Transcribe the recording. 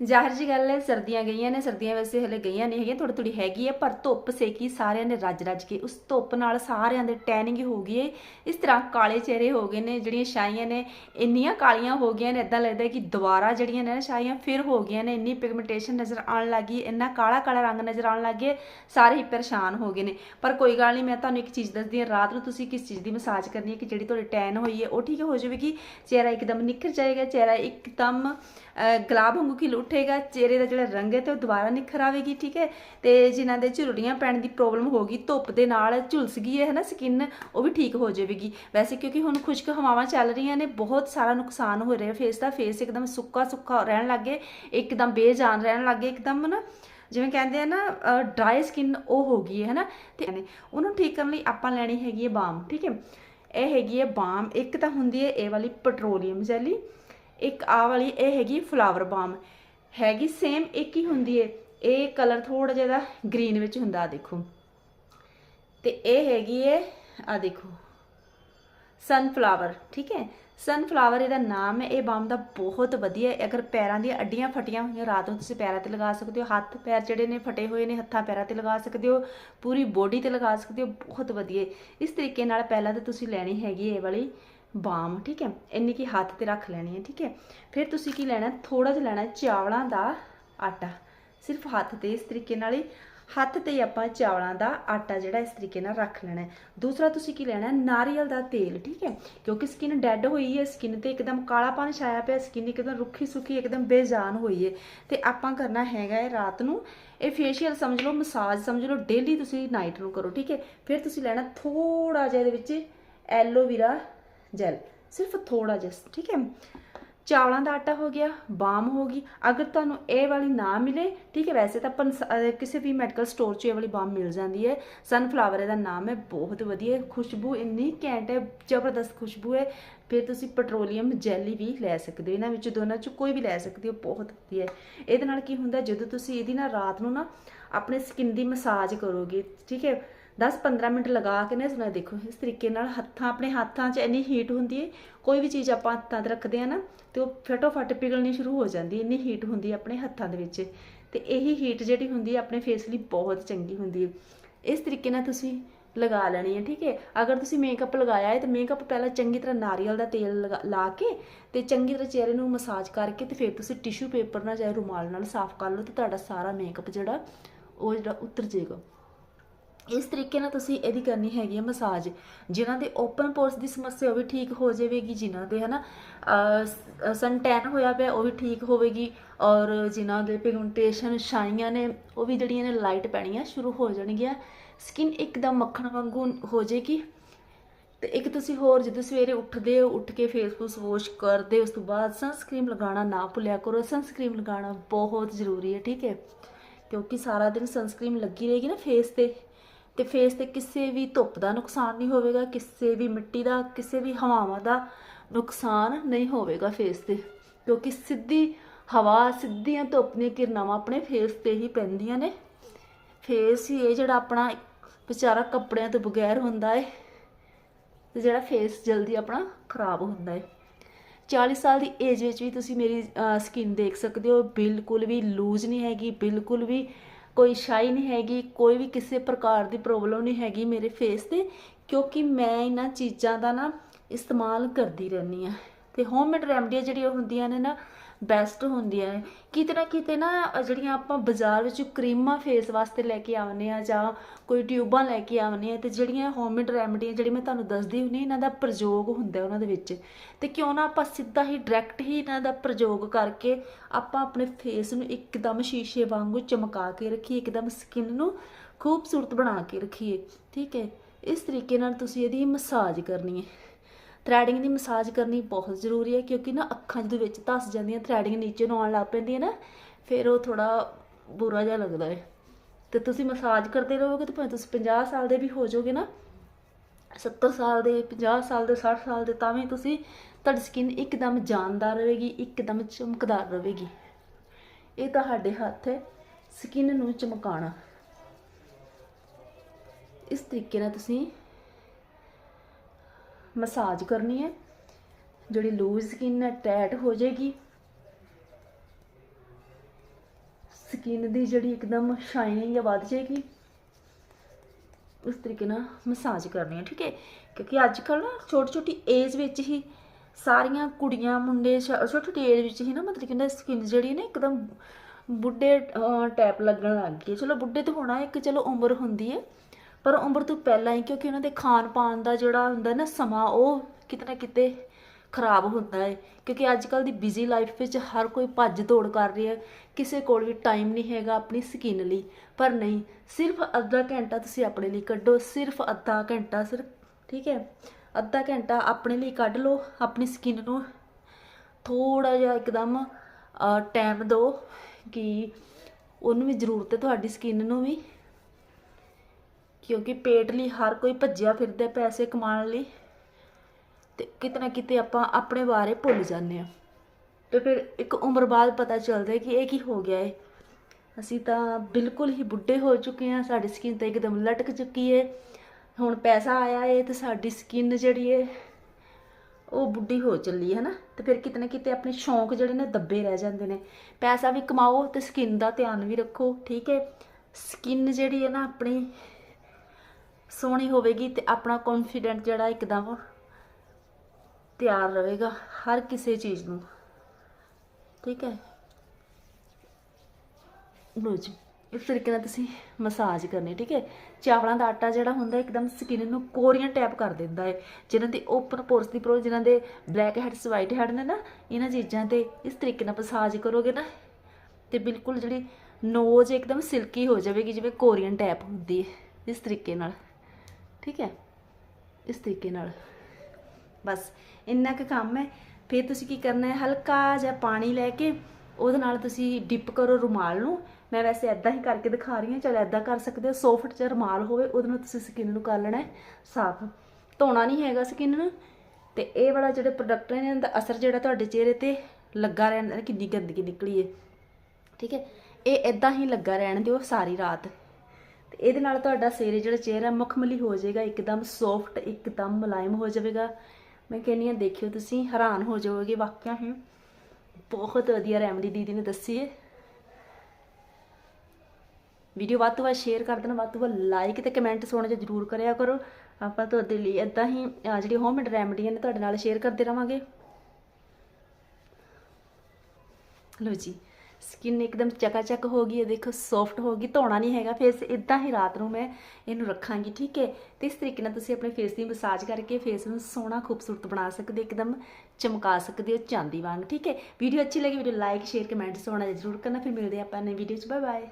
ਜ਼ਾਹਿਰ ਜੀ ਗੱਲ ਹੈ ਸਰਦੀਆਂ ਗਈਆਂ ਨੇ ਸਰਦੀਆਂ ਵੈਸੇ ਹਲੇ ਗਈਆਂ ਨਹੀਂ ਹੈਗੀਆਂ ਥੋੜੀ ਥੋੜੀ ਹੈਗੀ ਹੈ ਪਰ ਧੁੱਪ ਸੇਕੀ ਸਾਰਿਆਂ ਨੇ ਰੱਜ ਰੱਜ ਕੇ ਉਸ ਧੁੱਪ ਨਾਲ ਸਾਰਿਆਂ ਦੇ ਟੈਨਿੰਗ ਹੋ ਗਈ ਹੈ। ਇਸ ਤਰ੍ਹਾਂ ਕਾਲੇ ਚਿਹਰੇ ਹੋ ਗਏ ਨੇ ਜਿਹੜੀਆਂ ਛਾਈਆਂ ਨੇ ਇੰਨੀਆਂ ਕਾਲੀਆਂ ਹੋ ਗਈਆਂ ਨੇ ਇਦਾਂ ਲੱਗਦਾ ਕਿ ਦੁਬਾਰਾ ਜਿਹੜੀਆਂ ਨੇ ਨਾ ਛਾਈਆਂ ਫਿਰ ਹੋ ਗਈਆਂ ਨੇ ਇੰਨੀ ਪਿਗਮੈਂਟੇਸ਼ਨ ਨਜ਼ਰ ਆਉਣ ਲੱਗੀ ਇੰਨਾ ਕਾਲਾ ਕਾਲਾ ਰੰਗ ਨਜ਼ਰ ਆਉਣ ਲੱਗੇ ਸਾਰੇ ਹੀ ਪਰੇਸ਼ਾਨ ਹੋ ਗਏ ਨੇ। ਪਰ ਕੋਈ ਗੱਲ ਨਹੀਂ ਮੈਂ ਤੁਹਾਨੂੰ ਇੱਕ ਚੀਜ਼ ਦੱਸਦੀ ਹਾਂ ਰਾਤ ਨੂੰ ਤੁਸੀਂ ਕਿਸ ਚੀਜ਼ ਦੀ ਮਸਾਜ ਕਰਨੀ ਹੈ ਕਿ ਜਿਹੜੀ ਤੁਹਾਡੀ ਟੈਨ ਹੋਈ ਹੈ ਉਹ ਠੀਕ ਹੋ ਜਾਵੇਗੀ। ਚਿਹਰਾ ਇੱਕਦਮ ਨਿਖਰ ਜਾਏਗਾ ਚਿਹਰਾ ਇੱਕਦਮ ਅਹ, ਗੁਲਾਬ ਵਾਂਗੂ ਖਿਲ ਉੱਠੇਗਾ, ਚਿਹਰੇ ਦਾ ਜਿਹੜਾ ਰੰਗ ਹੈ ਤੇ ਉਹ ਦੁਬਾਰਾ ਨਿਖਰ ਆਵੇਗੀ, ਠੀਕ ਹੈ? ਤੇ ਜਿਨ੍ਹਾਂ ਦੇ ਝੁਰੜੀਆਂ ਪੈਣ ਦੀ ਪ੍ਰੋਬਲਮ ਹੋ ਗਈ, ਧੁੱਪ ਦੇ ਨਾਲ ਝੁਲਸ ਗਈ ਹੈ ਨਾ ਸਕਿਨ ਉਹ ਵੀ ਠੀਕ ਹੋ ਜਾਵੇਗੀ। ਵੈਸੇ ਕਿਉਂਕਿ ਹੁਣ ਖੁਸ਼ਕ ਹਵਾਵਾਂ ਚੱਲ ਰਹੀਆਂ ਨੇ, ਬਹੁਤ ਸਾਰਾ ਨੁਕਸਾਨ ਹੋ ਰਿਹਾ ਫੇਸ ਦਾ। ਫੇਸ ਇੱਕਦਮ ਸੁੱਕਾ ਸੁੱਕਾ ਰਹਿਣ ਲੱਗੇ ਇੱਕਦਮ ਬੇਜਾਨ ਰਹਿਣ ਲੱਗੇ ਇੱਕਦਮ ਨਾ, ਜਿਵੇਂ ਕਹਿੰਦੇ ਆ ਨਾ ਡਰਾਈ ਸਕਿਨ ਉਹ ਹੋ ਗਈ ਹੈ, ਹਨਾ? ਤੇ ਉਹਨੂੰ ਠੀਕ ਕਰਨ ਲਈ ਆਪਾਂ ਲੈਣੀ ਹੈਗੀ ਹੈ ਬਾਮ, ਠੀਕ ਹੈ? ਇਹ ਹੈਗੀ ਹੈ ਬਾਮ, ਇੱਕ ਤਾਂ ਹੁੰਦੀ ਹੈ ਇਹ ਵਾਲੀ ਪੈਟਰੋਲੀਅਮ ਜੈਲੀ ਇੱਕ ਆ ਵਾਲੀ ਇਹ ਹੈਗੀ ਫਲਾਵਰ ਬਾਮ। ਹੈਗੀ ਸੇਮ ਇੱਕ ਹੀ ਹੁੰਦੀ ਹੈ ਇਹ ਕਲਰ ਥੋੜਾ ਜਿਹਾ ਗ੍ਰੀਨ ਵਿੱਚ ਹੁੰਦਾ ਆ ਦੇਖੋ। ਤੇ ਇਹ ਹੈਗੀ ਹੈ ਆ ਦੇਖੋ। ਸਨਫਲਾਵਰ ਠੀਕ ਹੈ ਸਨਫਲਾਵਰ ਇਹਦਾ ਨਾਮ ਹੈ ਇਹ ਬਾਮ ਦਾ ਬਹੁਤ ਵਧੀਆ ਹੈ ਅਗਰ ਪੈਰਾਂ ਦੀਆਂ ਅੱਡੀਆਂ ਫਟੀਆਂ ਹੋਈਆਂ, ਰਾਤ ਨੂੰ ਤੁਸੀਂ ਪੈਰਾਂ ਤੇ ਲਗਾ ਸਕਦੇ ਹੋ। ਹੱਥ ਪੈਰ ਜਿਹੜੇ ਨੇ ਫਟੇ ਹੋਏ ਨੇ, ਹੱਥਾਂ ਪੈਰਾਂ ਤੇ ਲਗਾ ਸਕਦੇ ਹੋ। ਪੂਰੀ ਬੋਡੀ ਤੇ ਲਗਾ ਸਕਦੇ ਹੋ। ਬਹੁਤ ਵਧੀਆ ਇਸ ਤਰੀਕੇ ਨਾਲ ਪਹਿਲਾਂ ਤਾਂ ਤੁਸੀਂ ਲੈਣੀ ਹੈਗੀ ਇਹ ਵਾਲੀ। ਬਾਮ, ਠੀਕ ਹੈ? ਇੰਨੀ ਕੀ ਹੱਥ ਤੇ ਰੱਖ ਲੈਣੀ ਹੈ, ਠੀਕ ਹੈ? ਫਿਰ ਤੁਸੀਂ ਕੀ ਲੈਣਾ? ਥੋੜਾ ਜਿਹਾ ਲੈਣਾ ਚਾਵਲਾਂ ਦਾ ਆਟਾ। ਸਿਰਫ ਹੱਥ ਤੇ, ਇਸ ਤਰੀਕੇ ਨਾਲ ਹੀ ਹੱਥ ਤੇ ਹੀ ਆਪਾਂ ਚਾਵਲਾਂ ਦਾ ਆਟਾ ਜਿਹੜਾ ਇਸ ਤਰੀਕੇ ਨਾਲ ਰੱਖ ਲੈਣਾ ਹੈ। ਦੂਸਰਾ ਤੁਸੀਂ ਕੀ ਲੈਣਾ? ਹੈ ਨਾਰੀਅਲ ਦਾ ਤੇਲ, ਠੀਕ ਹੈ? ਕਿਉਂਕਿ ਸਕਿਨ ਡੈੱਡ ਹੋਈ ਹੈ ਸਕਿਨ ਤੇ ਇੱਕਦਮ ਕਾਲਾਪਨ ਛਾਇਆ ਪਿਆ ਸਕਿਨ ਇੱਕਦਮ ਰੁੱਖੀ ਸੁੱਕੀ ਇੱਕਦਮ ਬੇਜਾਨ ਹੋਈ ਹੈ। ਤੇ ਆਪਾਂ ਕਰਨਾ ਹੈਗਾ ਹੈ ਰਾਤ ਨੂੰ, ਇਹ ਫੇਸ਼ੀਅਲ ਸਮਝ ਲਓ ਮਸਾਜ ਸਮਝ ਲਓ ਡੇਲੀ ਤੁਸੀਂ ਨਾਈਟ ਨੂੰ ਕਰੋ, ਠੀਕ ਹੈ? ਫਿਰ ਤੁਸੀਂ ਲੈਣਾ ਥੋੜਾ ਜਿਹਾ ਇਹਦੇ ਵਿੱਚ ਐਲੋਵੀਰਾ ਜੈਲ। ਸਿਰਫ ਥੋੜਾ ਜਿਹਾ ਠੀਕ ਹੈ? ਚਾਵਲਾਂ ਦਾ ਆਟਾ ਹੋ ਗਿਆ, ਬਾਮ ਹੋ ਗਈ। ਅਗਰ ਤੁਹਾਨੂੰ ਇਹ ਵਾਲੀ ਨਾ ਮਿਲੇ, ਠੀਕ ਹੈ, ਵੈਸੇ ਤਾਂ ਆਪਾਂ ਕਿਸੇ ਵੀ ਮੈਡੀਕਲ ਸਟੋਰ 'ਚ ਇਹ ਵਾਲੀ ਬਾਮ ਮਿਲ ਜਾਂਦੀ ਹੈ। ਸਨਫਲਾਵਰ ਇਹਦਾ ਨਾਮ ਹੈ, ਬਹੁਤ ਵਧੀਆ ਖੁਸ਼ਬੂ ਇੰਨੀ ਘੈਂਟ ਹੈ, ਜ਼ਬਰਦਸਤ ਖੁਸ਼ਬੂ ਹੈ। ਫਿਰ ਤੁਸੀਂ ਪੈਟਰੋਲੀਅਮ ਜੈਲੀ ਵੀ ਲੈ ਸਕਦੇ ਹੋ। ਇਹਨਾਂ ਵਿੱਚ ਦੋਨਾਂ 'ਚ ਕੋਈ ਵੀ ਲੈ ਸਕਦੇ ਹੋ, ਬਹੁਤ ਵਧੀਆ ਹੈ। ਇਹਦੇ ਨਾਲ ਕੀ ਹੁੰਦਾ, ਜਦੋਂ ਤੁਸੀਂ ਇਹਦੀ ਨਾਲ ਰਾਤ ਨੂੰ ਨਾ ਆਪਣੇ ਸਕਿਨ ਦੀ ਮਸਾਜ ਕਰੋਗੇ, ਠੀਕ ਹੈ 10-15 ਮਿੰਟ ਲਗਾ ਕੇ ਨਾ ਇਸ ਨਾਲ ਦੇਖੋ, ਇਸ ਤਰੀਕੇ ਨਾਲ ਹੱਥਾਂ, ਆਪਣੇ ਹੱਥਾਂ 'ਚ ਇੰਨੀ ਹੀਟ ਹੁੰਦੀ ਹੈ, ਕੋਈ ਵੀ ਚੀਜ਼ ਆਪਾਂ ਹੱਥਾਂ 'ਤੇ ਰੱਖਦੇ ਆ ਨਾ, ਤੇ ਉਹ ਫਟੋਫਟ ਪਿਘਲਣੀ ਸ਼ੁਰੂ ਹੋ ਜਾਂਦੀ ਇੰਨੀ ਹੀਟ ਹੁੰਦੀ ਆਪਣੇ ਹੱਥਾਂ ਦੇ ਵਿੱਚ। ਤੇ ਇਹੀ ਹੀਟ ਜਿਹੜੀ ਹੁੰਦੀ ਹੈ, ਆਪਣੇ ਫੇਸ ਲਈ ਬਹੁਤ ਚੰਗੀ ਹੁੰਦੀ ਹੈ। ਇਸ ਤਰੀਕੇ ਨਾਲ ਤੁਸੀਂ ਲਗਾ ਲੈਣੀ ਹੈ, ਠੀਕ ਹੈ? ਅਗਰ ਤੁਸੀਂ ਮੇਕਅਪ ਲਗਾਇਆ ਹੈ, ਤਾਂ ਮੇਕਅਪ ਪਹਿਲਾਂ ਚੰਗੀ ਤਰ੍ਹਾਂ ਨਾਰੀਅਲ ਦਾ ਤੇਲ ਲਗਾ- ਲਾ ਕੇ ਤੇ ਚੰਗੀ ਤਰ੍ਹਾਂ ਚਿਹਰੇ ਨੂੰ ਮਸਾਜ ਕਰਕੇ ਤੇ ਫਿਰ ਤੁਸੀਂ ਟਿਸ਼ੂ ਪੇਪਰ ਨਾਲ ਜਾਂ ਰੁਮਾਲ ਨਾਲ ਸਾਫ਼ ਕਰ ਲਓ ਤੇ ਤੁਹਾਡਾ ਸਾਰਾ ਮੇਕਅਪ ਜਿਹੜਾ, ਉਹ ਜਿਹੜਾ ਉਤਰ ਜਾਏਗਾ। ਇਸ ਤਰੀਕੇ ਨਾਲ ਤੁਸੀਂ ਇਹਦੀ ਕਰਨੀ ਹੈਗੀ ਹੈ ਮਸਾਜ, ਜਿਨ੍ਹਾਂ ਦੇ ਓਪਨ ਪੋਰਸ ਦੀ ਸਮੱਸਿਆ ਉਹ ਵੀ ਠੀਕ ਹੋ ਜਾਵੇਗੀ, ਜਿਨ੍ਹਾਂ ਦੇ ਹਨਾ ਸਨ ਟੈਨ ਹੋਇਆ ਪਿਆ ਉਹ ਵੀ ਠੀਕ ਹੋਵੇਗੀ, ਔਰ ਜਿਨ੍ਹਾਂ ਦੇ ਪਿਗਮੈਂਟੇਸ਼ਨ ਛਾਈਆਂ ਨੇ, ਉਹ ਵੀ ਜਿਹੜੀਆਂ ਨੇ ਲਾਈਟ ਪੈਣੀਆਂ ਸ਼ੁਰੂ ਹੋ ਜਾਣਗੀਆਂ। ਸਕਿਨ ਇੱਕਦਮ ਮੱਖਣ ਵਾਂਗੂ ਹੋ ਜਾਏਗੀ। ਤੇ ਇੱਕ ਤੁਸੀਂ ਹੋਰ, ਜਦੋਂ ਸਵੇਰੇ ਉੱਠਦੇ ਹੋ, ਉੱਠ ਕੇ ਫੇਸ ਫੂਸ ਵਾਸ਼ ਕਰਦੇ, ਉਸ ਤੋਂ ਬਾਅਦ ਸਨਸਕ੍ਰੀਮ ਲਗਾਉਣਾ ਨਾ ਭੁੱਲਿਆ ਕਰੋ। ਸਨਸਕ੍ਰੀਮ ਲਗਾਉਣਾ ਬਹੁਤ ਜ਼ਰੂਰੀ ਹੈ, ਠੀਕ ਹੈ? ਕਿਉਂਕਿ ਸਾਰਾ ਦਿਨ ਸਨਸਕ੍ਰੀਮ ਲੱਗੀ ਰਹੇਗੀ ਨਾ ਫੇਸ ਤੇ। ਤੇ ਫੇਸ ਤੇ ਕਿਸੇ ਵੀ ਧੁੱਪ ਦਾ ਨੁਕਸਾਨ ਨਹੀਂ ਹੋਵੇਗਾ, ਕਿਸੇ ਵੀ ਮਿੱਟੀ ਦਾ, ਕਿਸੇ ਵੀ ਹਵਾਵਾਂ ਦਾ ਨੁਕਸਾਨ ਨਹੀਂ ਹੋਵੇਗਾ ਫੇਸ ਤੇ। ਕਿਉਂਕਿ ਸਿੱਧੀ ਹਵਾ, ਸਿੱਧੀਆਂ ਧੁੱਪ ਦੀਆਂ ਕਿਰਨਾਵਾਂ ਆਪਣੇ ਫੇਸ ਤੇ ਹੀ ਪੈਂਦੀਆਂ ਨੇ। ਫੇਸ ਹੀ ਇਹ ਜਿਹੜਾ ਆਪਣਾ ਵਿਚਾਰਾ ਕੱਪੜਿਆਂ ਤੋਂ ਬਗੈਰ ਹੁੰਦਾ ਹੈ ਤੇ ਜਿਹੜਾ ਫੇਸ ਜਲਦੀ ਆਪਣਾ ਖਰਾਬ ਹੁੰਦਾ ਹੈ 40 ਸਾਲ ਦੀ ਏਜ ਵਿੱਚ ਵੀ ਤੁਸੀਂ ਮੇਰੀ ਸਕਿਨ ਦੇਖ ਸਕਦੇ ਹੋ, ਬਿਲਕੁਲ ਵੀ ਲੂਜ਼ ਨਹੀਂ ਹੈਗੀ, ਬਿਲਕੁਲ ਵੀ ਕੋਈ ਸ਼ਾਈ ਨਹੀਂ ਹੈਗੀ, ਕੋਈ ਵੀ ਕਿਸੇ ਪ੍ਰਕਾਰ ਦੀ ਪ੍ਰੋਬਲਮ ਨਹੀਂ ਹੈਗੀ ਮੇਰੇ ਫੇਸ ਤੇ, ਕਿਉਂਕਿ ਮੈਂ ਇਹਨਾਂ ਚੀਜ਼ਾਂ ਦਾ ਨਾ ਇਸਤੇਮਾਲ ਕਰਦੀ ਰਹਿੰਦੀ ਆ ਤੇ ਹੋਮਮੇਡ ਰੈਮਡੀਆਂ ਜਿਹੜੀਆਂ ਹੁੰਦੀਆਂ ਨੇ ਨਾ ਬੈਸਟ ਹੁੰਦੀਆਂ ਨੇ। ਕਿਤੇ ਨਾ ਕਿਤੇ ਨਾ ਜਿਹੜੀਆਂ ਆਪਾਂ ਬਾਜ਼ਾਰ ਵਿੱਚ ਕਰੀਮਾਂ ਫੇਸ ਵਾਸਤੇ ਲੈ ਕੇ ਆਉਂਦੇ ਆ ਜਾਂ ਕੋਈ ਟਿਊਬਾਂ ਲੈ ਕੇ ਆਉਂਦੇ ਆ ਤੇ ਜਿਹੜੀਆਂ ਹੋਮਮੇਡ ਰੈਮਡੀਆਂ ਜਿਹੜੀ ਮੈਂ ਤੁਹਾਨੂੰ ਦੱਸਦੀ ਹੁੰਦੀ ਇਹਨਾਂ ਦਾ ਪ੍ਰਯੋਗ ਹੁੰਦਾ ਉਹਨਾਂ ਦੇ ਵਿੱਚ। ਤੇ ਕਿਉਂ ਨਾ ਆਪਾਂ ਸਿੱਧਾ ਹੀ ਡਾਇਰੈਕਟ ਹੀ ਇਹਨਾਂ ਦਾ ਪ੍ਰਯੋਗ ਕਰਕੇ ਆਪਾਂ ਆਪਣੇ ਫੇਸ ਨੂੰ ਇੱਕਦਮ ਸ਼ੀਸ਼ੇ ਵਾਂਗੂ ਚਮਕਾ ਕੇ ਰੱਖੀਏ, ਇੱਕਦਮ ਸਕਿਨ ਨੂੰ ਖੂਬਸੂਰਤ ਬਣਾ ਕੇ ਰੱਖੀਏ। ਠੀਕ ਹੈ। ਇਸ ਤਰੀਕੇ ਨਾਲ ਤੁਸੀਂ ਇਹਦੀ ਮਸਾਜ ਕਰਨੀ ਹੈ। ਥ੍ਰੈਡਿੰਗ ਦੀ ਮਸਾਜ ਕਰਨੀ ਬਹੁਤ ਜ਼ਰੂਰੀ ਹੈ, ਕਿਉਂਕਿ ਨਾ ਅੱਖਾਂ ਜਦੋਂ ਵਿੱਚ ਧਸ ਜਾਂਦੀਆਂ ਥ੍ਰੈਡਿੰਗ ਨੀਚੇ ਨੂੰ ਆਉਣ ਲੱਗ ਪੈਂਦੀ ਹੈ ਨਾ, ਫਿਰ ਉਹ ਥੋੜਾ ਬੁਰਾ ਜਿਹਾ ਲੱਗਦਾ ਹੈ। ਤੇ ਤੁਸੀਂ ਮਸਾਜ ਕਰਦੇ ਰਹੋਗੇ ਤਾਂ ਭਾਵੇਂ ਤੁਸੀਂ 50 ਸਾਲ ਦੇ ਵੀ ਹੋ ਜਾਓਗੇ ਨਾ 70 ਸਾਲ ਦੇ 50 ਸਾਲ ਦੇ 60 ਸਾਲ ਦੇ, ਤਾਂ ਵੀ ਤੁਸੀਂ ਤੁਹਾਡੀ ਸਕਿਨ ਇੱਕਦਮ ਜਾਨਦਾਰ ਰਹੇਗੀ, ਇੱਕਦਮ ਚਮਕਦਾਰ ਰਹੇਗੀ। ਇਹ ਤੁਹਾਡੇ ਹੱਥ ਹੈ ਸਕਿਨ ਨੂੰ ਚਮਕਾਉਣਾ। ਇਸ ਤਰੀਕੇ ਨਾਲ ਤੁਸੀਂ ਮਸਾਜ ਕਰਨੀ ਹੈ। ਜਿਹੜੀ ਲੂਜ਼ ਸਕਿਨ ਹੈ ਟੈਟ ਹੋ ਜਾਏਗੀ। ਸਕਿਨ ਦੀ ਜਿਹੜੀ ਇੱਕਦਮ ਸ਼ਾਈਨਿੰਗ ਆ ਵੱਧ ਜਾਏਗੀ। ਉਸ ਤਰੀਕੇ ਨਾਲ ਮਸਾਜ ਕਰਨੀ ਹੈ, ਠੀਕ ਹੈ। ਕਿਉਂਕਿ ਅੱਜ ਕੱਲ ਨਾ ਛੋਟੀ ਛੋਟੀ ਏਜ ਵਿੱਚ ਹੀ ਸਾਰੀਆਂ ਕੁੜੀਆਂ, ਮੁੰਡੇ ਛੋਟੀ ਛੋਟੀ ਏਜ ਵਿੱਚ ਹੀ ਨਾ ਮਤਲਬ ਕਿ ਸਕਿਨ ਜਿਹੜੀ ਨਾ ਇੱਕਦਮ ਬੁੱਢੇ ਟੈਪ ਲੱਗਣ ਲੱਗ ਗਈ ਹੈ। ਚਲੋ ਬੁੱਢੇ ਤਾਂ ਹੋਣਾ ਇੱਕ ਚਲੋ ਉਮਰ ਹੁੰਦੀ ਹੈ। ਪਰ ਉਮਰ ਤੋਂ ਪਹਿਲਾਂ ਹੀ, ਕਿਉਂਕਿ ਉਹਨਾਂ ਦੇ ਖਾਣ ਪਾਣ ਦਾ ਜਿਹੜਾ ਹੁੰਦਾ ਨਾ ਸਮਾਂ, ਉਹ ਕਿਤੇ ਨਾ ਕਿਤੇ ਖਰਾਬ ਹੁੰਦਾ ਹੈ। ਕਿਉਂਕਿ ਅੱਜ ਕੱਲ ਦੀ ਬਿਜ਼ੀ ਲਾਈਫ ਵਿੱਚ ਹਰ ਕੋਈ ਭੱਜ ਦੌੜ ਕਰ ਰਿਹਾ ਹੈ। ਕਿਸੇ ਕੋਲ ਵੀ ਟਾਈਮ ਨਹੀਂ ਹੈਗਾ ਆਪਣੀ ਸਕਿਨ ਲਈ। ਪਰ ਨਹੀਂ, ਸਿਰਫ ਅੱਧਾ ਘੰਟਾ ਤੁਸੀਂ ਆਪਣੇ ਲਈ ਕੱਢੋ, ਸਿਰਫ ਅੱਧਾ ਘੰਟਾ ਸਿਰਫ, ਠੀਕ ਹੈ? ਅੱਧਾ ਘੰਟਾ ਆਪਣੇ ਲਈ ਕੱਢ ਲਓ, ਆਪਣੀ ਸਕਿਨ ਨੂੰ ਥੋੜਾ ਜਿਹਾ ਇੱਕਦਮ ਟਾਈਮ ਦਿਓ ਕਿ ਉਹਨੂੰ ਵੀ ਜ਼ਰੂਰਤ ਹੈ, ਤੁਹਾਡੀ ਸਕਿਨ ਨੂੰ ਵੀ ਕਿਉਂਕਿ ਪੇਟ ਲਈ ਹਰ ਕੋਈ ਭੱਜਿਆ ਫਿਰਦਾ ਪੈਸੇ ਕਮਾਉਣ ਲਈ। ਤੇ ਕਿਤੇ ਨਾ ਕਿਤੇ ਆਪਾਂ ਆਪਣੇ ਬਾਰੇ ਭੁੱਲ ਜਾਂਦੇ ਆ ਤੇ ਫਿਰ ਇੱਕ ਉਮਰ ਬਾਅਦ ਪਤਾ ਚੱਲਦਾ ਕਿ ਇਹ ਕੀ ਹੋ ਗਿਆ ਹੈ। ਅਸੀਂ ਤਾਂ ਬਿਲਕੁਲ ਹੀ ਬੁੱਢੇ ਹੋ ਚੁੱਕੇ ਹਾਂ, ਸਾਡੀ ਸਕਿਨ ਤਾਂ ਇੱਕਦਮ ਲਟਕ ਚੁੱਕੀ ਹੈ। ਹੁਣ ਪੈਸਾ ਆਇਆ ਹੈ ਤੇ ਸਾਡੀ ਸਕਿਨ ਜਿਹੜੀ ਹੈ, ਉਹ ਬੁੱਢੀ ਹੋ ਚੱਲੀ ਹੈ ਨਾ। ਤੇ ਫਿਰ ਕਿਤੇ ਨਾ ਕਿਤੇ ਆਪਣੇ ਸ਼ੌਂਕ ਜਿਹੜੇ ਨੇ ਦੱਬੇ ਰਹਿ ਜਾਂਦੇ ਨੇ। ਪੈਸਾ ਵੀ ਕਮਾਓ ਤੇ ਸਕਿਨ ਦਾ ਧਿਆਨ ਵੀ ਰੱਖੋ, ਠੀਕ ਹੈ? ਸਕਿਨ ਜਿਹੜੀ ਹੈ ਨਾ ਆਪਣੀ ਸੋਹਣੀ ਹੋਵੇਗੀ ਤੇ ਆਪਣਾ ਕੌਨਫੀਡੈਂਟ ਜਿਹੜਾ ਇੱਕਦਮ ਤਿਆਰ ਰਹੇਗਾ ਹਰ ਕਿਸੇ ਚੀਜ਼ ਨੂੰ। ਠੀਕ ਹੈ? ਲੋ ਜੀ, ਇਸ ਤਰੀਕੇ ਨਾਲ ਤੁਸੀਂ ਮਸਾਜ ਕਰਨੀ, ਠੀਕ ਹੈ? ਚਾਵਲਾਂ ਦਾ ਆਟਾ ਜਿਹੜਾ ਹੁੰਦਾ, ਇੱਕਦਮ ਸਕਿਨ ਨੂੰ ਕੋਰੀਅਨ ਟੈਪ ਕਰ ਦਿੰਦਾ ਹੈ। ਜਿਨ੍ਹਾਂ ਦੀ ਓਪਨ ਪੋਰਸ ਦੀ ਪ੍ਰੋ ਜਿਨ੍ਹਾਂ ਦੇ ਬਲੈਕ ਹੈਡਸ ਵਾਈਟ ਹੈਡ ਨੇ ਨਾ, ਇਹਨਾਂ ਚੀਜ਼ਾਂ ਤੇ ਇਸ ਤਰੀਕੇ ਨਾਲ ਮਸਾਜ ਕਰੋਗੇ ਨਾ, ਤੇ ਬਿਲਕੁਲ ਜਿਹੜੀ ਨੋਜ਼ ਇੱਕਦਮ ਸਿਲਕੀ ਹੋ ਜਾਵੇਗੀ, ਜਿਵੇਂ ਕੋਰੀਅਨ ਟੈਪ ਹੁੰਦੀ ਹੈ, ਇਸ ਤਰੀਕੇ ਨਾਲ। ਠੀਕ ਹੈ? ਇਸ ਤਰੀਕੇ ਨਾਲ। ਬਸ, ਇੰਨਾ ਕੁ ਕੰਮ ਹੈ। ਫਿਰ ਤੁਸੀਂ ਕੀ ਕਰਨਾ ਹੈ? ਹਲਕਾ ਜਿਹਾ ਪਾਣੀ ਲੈ ਕੇ ਉਹਦੇ ਨਾਲ ਤੁਸੀਂ ਡਿਪ ਕਰੋ ਰੁਮਾਲ ਨੂੰ। ਮੈਂ ਵੈਸੇ ਐਦਾਂ ਹੀ ਕਰਕੇ ਦਿਖਾ ਰਹੀ ਹਾਂ। ਚਲ ਐਦਾਂ ਕਰ ਸਕਦੇ ਹੋ। ਸੌਫਟ ਜਿਹਾ ਰੁਮਾਲ ਹੋਵੇ, ਉਹਦੇ ਨਾਲ ਤੁਸੀਂ ਸਕਿਨ ਨੂੰ ਕਰ ਲੈਣਾ ਹੈ। ਸਾਫ਼। ਧੋਣਾ ਨਹੀਂ ਹੈਗਾ ਸਕਿਨ ਨੂੰ। ਤੇ ਇਹ ਵਾਲਾ ਜਿਹੜੇ ਪ੍ਰੋਡਕਟ ਨੇ ਇਹਨਾਂ ਦਾ ਅਸਰ ਜਿਹੜਾ ਤੁਹਾਡੇ ਚਿਹਰੇ ਤੇ ਲੱਗਾ ਰਹਿੰਦਾ ਕਿੰਨੀ ਗੰਦਗੀ ਨਿਕਲੀ ਹੈ। ਠੀਕ ਹੈ? ਇਹ ਇਦਾਂ ਹੀ ਲੱਗਾ ਰਹਿਣ ਦਿਓ ਸਾਰੀ ਰਾਤ। ਤੇ ਇਹਦੇ ਨਾਲ ਤੁਹਾਡਾ ਸਵੇਰੇ ਜਿਹੜਾ ਚਿਹਰਾ ਮਖਮਲੀ ਹੋ ਜਾਏਗਾ, ਇੱਕਦਮ ਸੌਫਟ ਇੱਕਦਮ ਮੁਲਾਇਮ ਹੋ ਜਾਵੇਗਾ। ਮੈਂ ਕਹਿੰਨੀ ਆ ਦੇਖਿਓ ਤੁਸੀਂ, ਹੈਰਾਨ ਹੋ ਜਾਓਗੇ ਵਾਕਿਆ ਹੀ। ਬਹੁਤ ਵਧੀਆ ਰੈਮਡੀ ਦੀਦੀ ਨੇ ਦੱਸੀ ਹੈ ਵੀਡੀਓ ਵੱਧ ਤੋਂ ਵੱਧ ਸ਼ੇਅਰ ਕਰ ਦੇਣਾ, ਵੱਧ ਤੋਂ ਵੱਧ ਲਾਈਕ ਤੇ ਕਮੈਂਟ ਸੋਹਣਾ ਜਿਹਾ ਜ਼ਰੂਰ ਕਰਿਆ ਕਰੋ। ਆਪਾਂ ਤੁਹਾਡੇ ਲਈ ਇਦਾਂ ਹੀ ਜਿਹੜੀ ਹੋਮਮੇਡ ਰੈਮਡੀਆਂ ਨੇ, ਤੁਹਾਡੇ ਨਾਲ ਸ਼ੇਅਰ ਕਰਦੇ ਰਵਾਂਗੇ। ਲੋ ਜੀ ਸਕਿਨ ਇੱਕਦਮ ਚਕਾਚਕ ਹੋ ਗਈ ਹੈ ਦੇਖੋ ਸੌਫਟ ਹੋ ਗਈ ਧੋਣਾ ਨਹੀਂ ਹੈਗਾ ਫੇਸ ਇਦਾਂ ਹੀ ਰਾਤ ਨੂੰ ਮੈਂ ਇਹਨੂੰ ਰੱਖਾਂਗੀ ਠੀਕ ਹੈ? ਤੇ ਇਸ ਤਰੀਕੇ ਨਾਲ ਤੁਸੀਂ ਆਪਣੇ ਫੇਸ ਦੀ ਮਸਾਜ ਕਰਕੇ ਫੇਸ ਨੂੰ ਸੋਹਣਾ ਖੂਬਸੂਰਤ ਬਣਾ ਸਕਦੇ ਹੋ, ਇੱਕਦਮ ਚਮਕਾ ਸਕਦੇ ਹੋ ਚਾਂਦੀ ਵਾਂਗ ਠੀਕ ਹੈ? ਵੀਡੀਓ ਅੱਛੀ ਲੱਗੀ ਵੀਡੀਓ ਲਾਈਕ ਸ਼ੇਅਰ ਕਮੈਂਟ ਸੋਹਣਾ ਜ਼ਰੂਰ ਕਰਨਾ ਫਿਰ ਮਿਲਦੇ ਹਾਂ ਆਪਾਂ ਨਵੀਂ ਵੀਡੀਓ 'ਚ ਬਾਏ ਬਾਏ